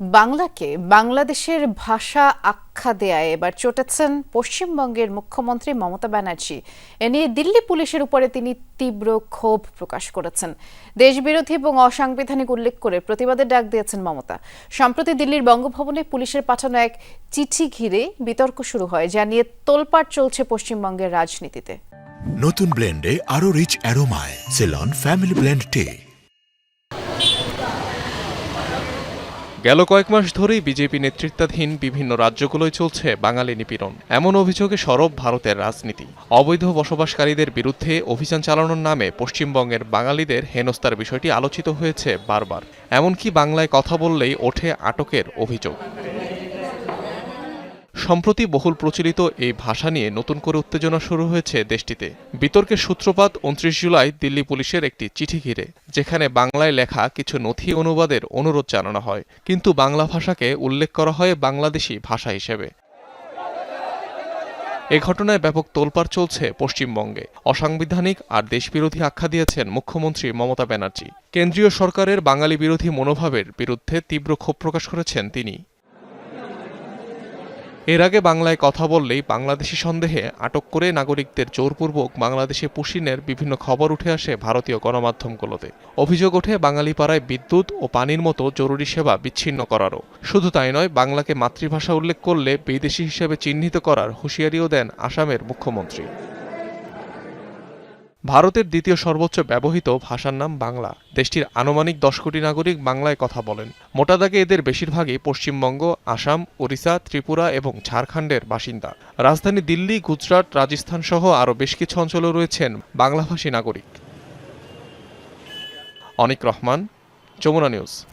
বাংলাকে বাংলাদেশের ভাষা আখ্যা দেয়ায় এবার চটেছেন পশ্চিমবঙ্গের মুখ্যমন্ত্রী মমতা ব্যানার্জি। এ নিয়ে দিল্লি পুলিশের উপরে তিনি তীব্র ক্ষোভ প্রকাশ করেছেন। দেশবিরোধী এবং অসাংবিধানিক উল্লেখ করে প্রতিবাদের ডাক দিয়েছেন মমতা। সম্প্রতি দিল্লির বঙ্গভবনে পুলিশের পাঠানো এক চিঠি ঘিরে বিতর্ক শুরু হয়, যা নিয়ে তোলপাড় চলছে পশ্চিমবঙ্গের রাজনীতিতে। নতুন ব্লেন্ডে আরও রিচ অ্যারোমায়, সেলন, ফ্যামিলি ব্লেন্ড টে। গেল কয়েক মাস ধরেই বিজেপি নেতৃত্বাধীন বিভিন্ন রাজ্যগুলোয় চলছে বাঙালি নিপীড়ন। এমন অভিযোগে সরব ভারতের রাজনীতি। অবৈধ বসবাসকারীদের বিরুদ্ধে অভিযান চালানোর নামে পশ্চিমবঙ্গের বাঙালিদের হেনস্তার বিষয়টি আলোচিত হয়েছে বারবার। এমনকি বাংলায় কথা বললেই ওঠে আটকের অভিযোগ। সম্প্রতি বহুল প্রচলিত এই ভাষা নিয়ে নতুন করে উত্তেজনা শুরু হয়েছে দেশটিতে। বিতর্কের সূত্রপাত উনত্রিশ জুলাই দিল্লি পুলিশের একটি চিঠি ঘিরে, যেখানে বাংলায় লেখা কিছু নথি অনুবাদের অনুরোধ জানানো হয়। কিন্তু বাংলা ভাষাকে উল্লেখ করা হয় বাংলাদেশি ভাষা হিসেবে। এ ঘটনায় ব্যাপক তোলপাড় চলছে পশ্চিমবঙ্গে। অসাংবিধানিক আর দেশবিরোধী আখ্যা দিয়েছেন মুখ্যমন্ত্রী মমতা ব্যানার্জি। কেন্দ্রীয় সরকারের বাঙালি বিরোধী মনোভাবের বিরুদ্ধে তীব্র ক্ষোভ প্রকাশ করেছেন তিনি। এর আগে বাংলায় কথা বললেই বাংলাদেশি সন্দেহে আটক করে নাগরিকদের জোরপূর্বক বাংলাদেশে পুশিনের বিভিন্ন খবর উঠে আসে ভারতীয় গণমাধ্যমগুলোতে। অভিযোগ ওঠে বাঙালি পাড়ায় বিদ্যুৎ ও পানির মতো জরুরি সেবা বিচ্ছিন্ন করারও। শুধু তাই নয়, বাংলাকে মাতৃভাষা উল্লেখ করলে বিদেশি হিসেবে চিহ্নিত করার হুঁশিয়ারিও দেন আসামের মুখ্যমন্ত্রী। ভারতের দ্বিতীয় সর্বোচ্চ ব্যবহৃত ভাষার নাম বাংলা। দেশটির আনুমানিক দশ কোটি নাগরিক বাংলায় কথা বলেন। মোটা দাগে এদের বেশিরভাগই পশ্চিমবঙ্গ, আসাম, ওড়িশা, ত্রিপুরা এবং ঝাড়খণ্ডের বাসিন্দা। রাজধানী দিল্লি, গুজরাট, রাজস্থান সহ আরও বেশ কিছু অঞ্চলে রয়েছেন বাংলাভাষী নাগরিক। অনিক রহমান, যমুনা নিউজ।